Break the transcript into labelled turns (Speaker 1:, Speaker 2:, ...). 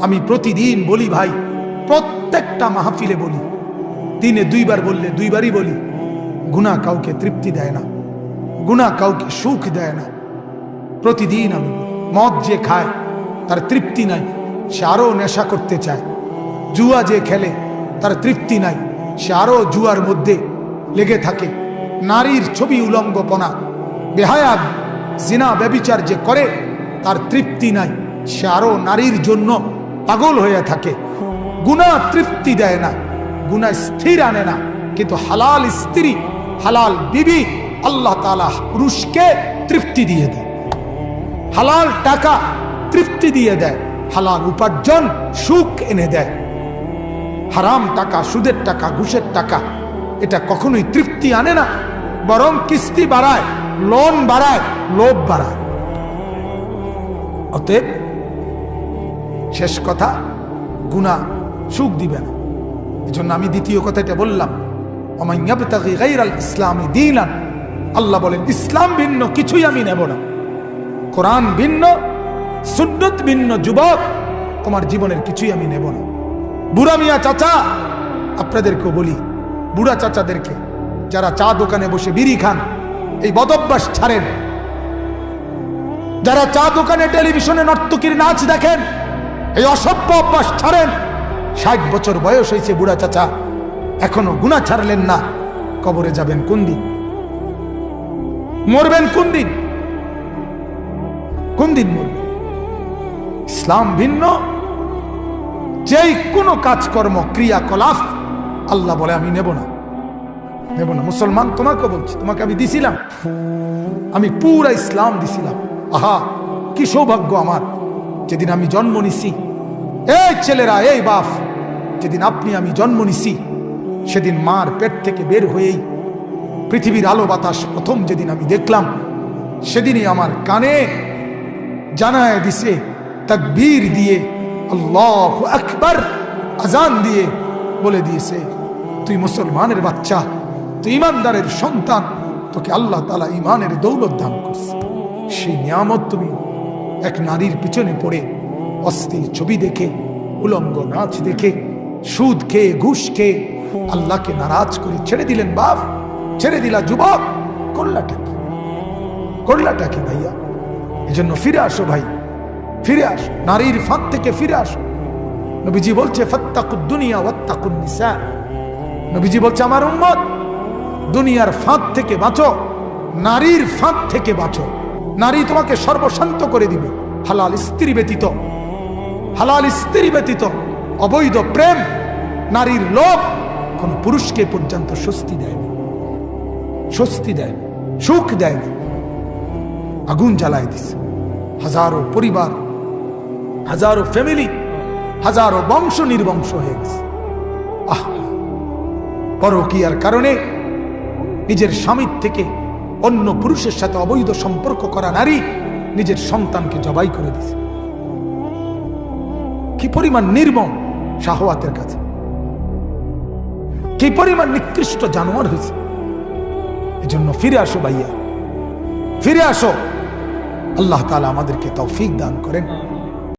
Speaker 1: আমি প্রতিদিন বলি ভাই, প্রত্যেকটা মাহফিলে বলি। দিনে দুইবার বললে দুইবারই বলি। গুণা কাউকে তৃপ্তি দেয় না গুণা কাউকে সুখ দেয় না। প্রতিদিন আমি মদ যে খায়, তার তৃপ্তি নাই, সে আরও নেশা করতে চায়। জুয়া যে খেলে, তার তৃপ্তি নাই, সে আরও জুয়ার মধ্যে লেগে থাকে। নারীর ছবি উলঙ্গপনা, বেহায়া জিনা ব্যবিচার যে করে, তার তৃপ্তি নাই, সে আরও নারীর জন্য পাগল হয়ে থাকে। গুণা তৃপ্তি দেয় না, গুণা স্থির আনে না। কিন্তু হালাল স্ত্রী, হালাল বিবি আল্লাহ তালা পুরুষকে তৃপ্তি দিয়ে দেয়। হালাল টাকা তৃপ্তি দিয়ে দেয়। হালাল উপার্জন সুখ এনে দেয়। হারাম টাকা, সুদের টাকা, ঘুষের টাকা, এটা কখনোই তৃপ্তি আনে না। বরং কিস্তি বাড়ায়, লোন বাড়ায়, লোভ বাড়ায়। অতএব শেষ কথা, গুণা সুখ দিবে না। এজন্য আমি দ্বিতীয় কথাটা বললাম ইসলামী দিলান আল্লাহ বলেন, ইসলাম ভিন্ন, কিছুই আমি নেব না। কোরআন ভিন্ন, সুন্নত ভিন্ন, যুবক, তোমার জীবনের কিছুই আমি নেব না। বুড়া মিয়া চাচা, আপনাদেরকেও বলি, বুড়া চাচাদেরকে, যারা চা দোকানে বসে বিড়ি খান, এই বদভ্যাস ছাড়েন। যারা চা দোকানে টেলিভিশনে নর্তকীর নাচ দেখেন এই অসভ্য অভ্যাস ছাড়েন। ষাট বছর বয়স হয়েছে বুড়া চাচা। এখনও গুণা ছাড়লেন না। কবরে যাবেন কোন দিন? মরবেন কোন দিন? কোন দিন মরবেন? ইসলাম ভিন্ন। যেই কোনো কাজকর্ম, ক্রিয়াকলাপ, আল্লাহ বলে, আমি নেব না। নেব না। মুসলমান তোমাকে বলছি, তোমাকে আমি দিছিলাম। আমি পুরা ইসলাম দিছিলাম। আহা, কি সৌভাগ্য আমার। যেদিন আমি জন্ম নিছি। এই ছেলেরা, এই বাপ, যেদিন আপনি আমি জন্ম নিছি, সেদিন মার পেট থেকে বের হয়েই পৃথিবীর আলো বাতাস প্রথম যেদিন আমি দেখলাম, সেদিনই আমার কানে জানায় দিছে, তাকবীর দিয়ে আল্লাহ আকবার আজান দিয়ে বলে দিয়েছে, তুই মুসলমানের বাচ্চা, তুই ইমানদারের সন্তান, তোকে আল্লাহ তালা ইমানের দৌলত দান করছে। সেই নিয়ামত তুমি এক নারীর পিছনে পড়ে, অস্থির ছবি দেখে, উলঙ্গ নাচ দেখে, সুদ খেয়ে, ঘুষ খেয়ে, আল্লাহকে নারাজ করে ছেড়ে দিলেন, বাপ, ছেড়ে দিলা যুবক, করলাটা কি? করলাটা কি ভাইয়া? এজন্য ফিরে আসো ভাই, ফিরে আসো, নারীর ফাঁদ থেকে ফিরে আসো। নবীজি বলছে, ফত্তাকুদ দুনিয়া ওয়াত্তাকুন নিসা। নবীজি বলছে, আমার উম্মত, দুনিয়ার ফাঁদ থেকে বাঁচো, নারীর ফাঁদ থেকে বাঁচো। নারী তোমাকে সর্বশান্ত করে দিবে। হালাল স্ত্রী ব্যতীত, হালাল স্ত্রী ব্যতীত, অবৈধ প্রেম, নারীর লোভ কোন পুরুষকে পর্যন্ত স্বস্তি দেয়নি। স্বস্তি দেয়নি, সুখ দেয়নি। আগুন জ্বালায় দিছে। হাজারো পরিবার, হাজারো ফ্যামিলি হাজারো বংশ নির্বংশ হয়ে গেছে। আহ, পরকিয়ার কারণে নিজের স্বামীর থেকে অন্য পুরুষের সাথে অবৈধ সম্পর্ক করা নারী নিজের সন্তানকে জবাই করে দিছে। কি পরিমাণ নির্মম শাহওয়াতের কাছে। কি পরিমাণ নিকৃষ্ট জানোয়ার হয়েছে। এজন্য ফিরে আসো ভাইয়া। ফিরে আসো। আল্লাহ তালা আমাদেরকে তৌফিক দান করেন।